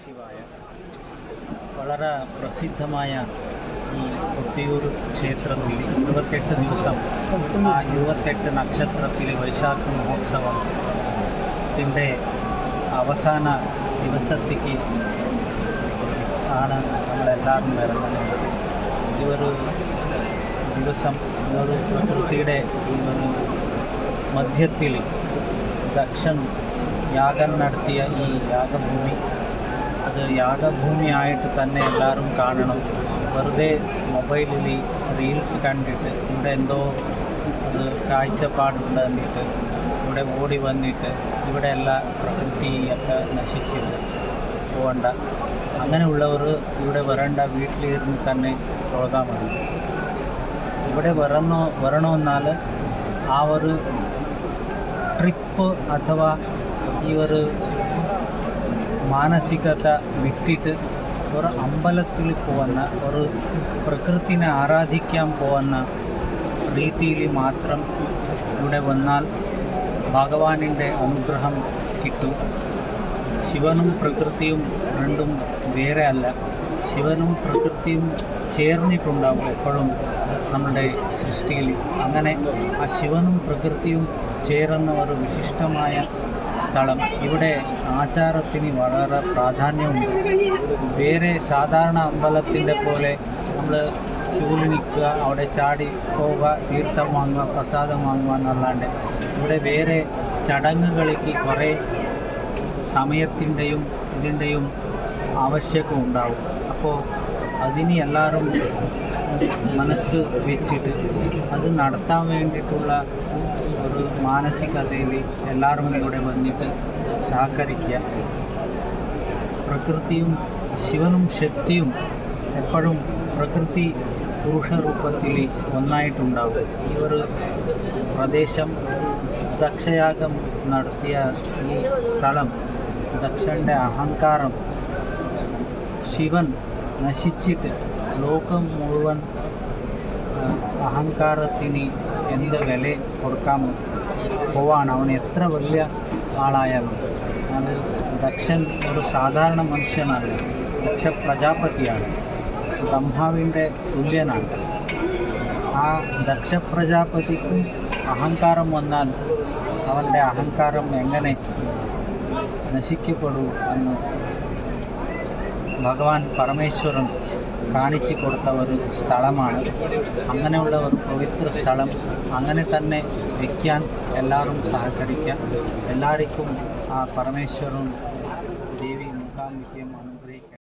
ശിവായ വളരെ പ്രസിദ്ധമായ ഈ കൊട്ടിയൂർ ക്ഷേത്രത്തിൽ ഇരുപത്തെട്ട് ദിവസം ആ ഇരുപത്തെട്ട് നക്ഷത്രത്തിലെ വൈശാഖ മഹോത്സവത്തിന്റെ അവസാന ദിവസത്തേക്ക് ആണ് നമ്മളെല്ലാവരും വരുന്നത്. ഈ ഒരു ദിവസം ഒരു പ്രകൃതിയുടെ ഒരു മധ്യത്തിൽ ദക്ഷൻ യാഗം നടത്തിയ ഈ യാഗഭൂമി അത് യാഗഭൂമിയായിട്ട് തന്നെ എല്ലാവരും കാണണം. വെറുതെ മൊബൈലിൽ റീൽസ് കണ്ടിട്ട് ഇവിടെ എന്തോ അത് കാഴ്ചപ്പാടുണ്ട് എന്നിട്ട് ഇവിടെ ഓടി വന്നിട്ട് ഇവിടെ എല്ലാ പ്രകൃതിയൊക്കെ നശിച്ചിട്ട് പോകണ്ട. അങ്ങനെയുള്ളവർ ഇവിടെ വരേണ്ട വീട്ടിലിരുന്ന് തന്നെ തുടങ്ങാൻ മതി ഇവിടെ വരണോ വരണമെന്നാൽ ആ ഒരു ട്രിപ്പ് അഥവാ ഈ ഒരു മാനസികത വിട്ടിട്ട് ഒരു അമ്പലത്തിൽ പോകുന്ന ഒരു പ്രകൃതിനെ ആരാധിക്കാൻ പോകുന്ന രീതിയിൽ മാത്രം ഇവിടെ വന്നാൽ ഭഗവാനിന്റെ അനുഗ്രഹം കിട്ടും. ശിവനും പ്രകൃതിയും രണ്ടും വേറെ അല്ല. ശിവനും പ്രകൃതിയും ചേർന്നിട്ടുണ്ടാവും എപ്പോഴും നമ്മുടെ സൃഷ്ടിയിൽ. അങ്ങനെ ആ ശിവനും പ്രകൃതിയും ചേരുന്ന ഒരു വിശിഷ്ടമായ സ്ഥലം. ഇവിടെ ആചാരത്തിന് വളരെ പ്രാധാന്യമുണ്ട്. വേറെ സാധാരണ അമ്പലത്തിന്റെ പോലെ നമ്മൾ ക്യൂവിൽ നിൽക്കുക അവിടെ ചാടി പോവുക തീർത്ഥം വാങ്ങുക പ്രസാദം വാങ്ങുക എന്നല്ലാണ്ട്. ഇവിടെ വേറെ ചടങ്ങുകൾക്ക് കുറേ സമയത്തിന്റെയും ഇതിന്റെയും ആവശ്യമൊക്കെ ഉണ്ടാവും. അപ്പോൾ അതിന് എല്ലാവരും മനസ്സ് വെച്ചിട്ട് അത് നടത്താൻ വേണ്ടിയിട്ടുള്ള മാനസികതയിൽ എല്ലാവരും ഇവിടെ വന്നിട്ട് സഹകരിക്കുക. പ്രകൃതിയും ശിവനും ശക്തിയും എപ്പോഴും പ്രകൃതി പുരുഷരൂപത്തിൽ ഒന്നായിട്ടുണ്ടാവും. ഈ ഒരു പ്രദേശം ദക്ഷയാഗം നടത്തിയ ഈ സ്ഥലം ദക്ഷന്റെ അഹങ്കാരം ശിവൻ നശിച്ചിട്ട് ലോകം മുഴുവൻ അഹങ്കാരത്തിന് എന്ത് വില കൊടുക്കാൻ പോവാണ്. അവൻ എത്ര വലിയ ആളായാലും. അത് ദക്ഷൻ ഒരു സാധാരണ മനുഷ്യനല്ല ദക്ഷ പ്രജാപതിയാണ്. ബ്രഹ്മാവിന്റെ തുല്യനാണ്. ആ ദക്ഷ പ്രജാപതിക്കും അഹങ്കാരം വന്നാൽ അവന്റെ അഹങ്കാരം എങ്ങനെ നശിക്കപ്പെടൂ എന്ന് ഭഗവാൻ പരമേശ്വരൻ കാണിച്ചു കൊടുത്ത ഒരു സ്ഥലമാണ്. അങ്ങനെയുള്ള ഒരു പവിത്ര സ്ഥലം അങ്ങനെ തന്നെ വയ്ക്കാൻ എല്ലാവരും സഹകരിക്കാം. എല്ലാവർക്കും ആ പരമേശ്വരൻ ദേവി മുഖാമുഖ്യം അനുഗ്രഹിക്കണം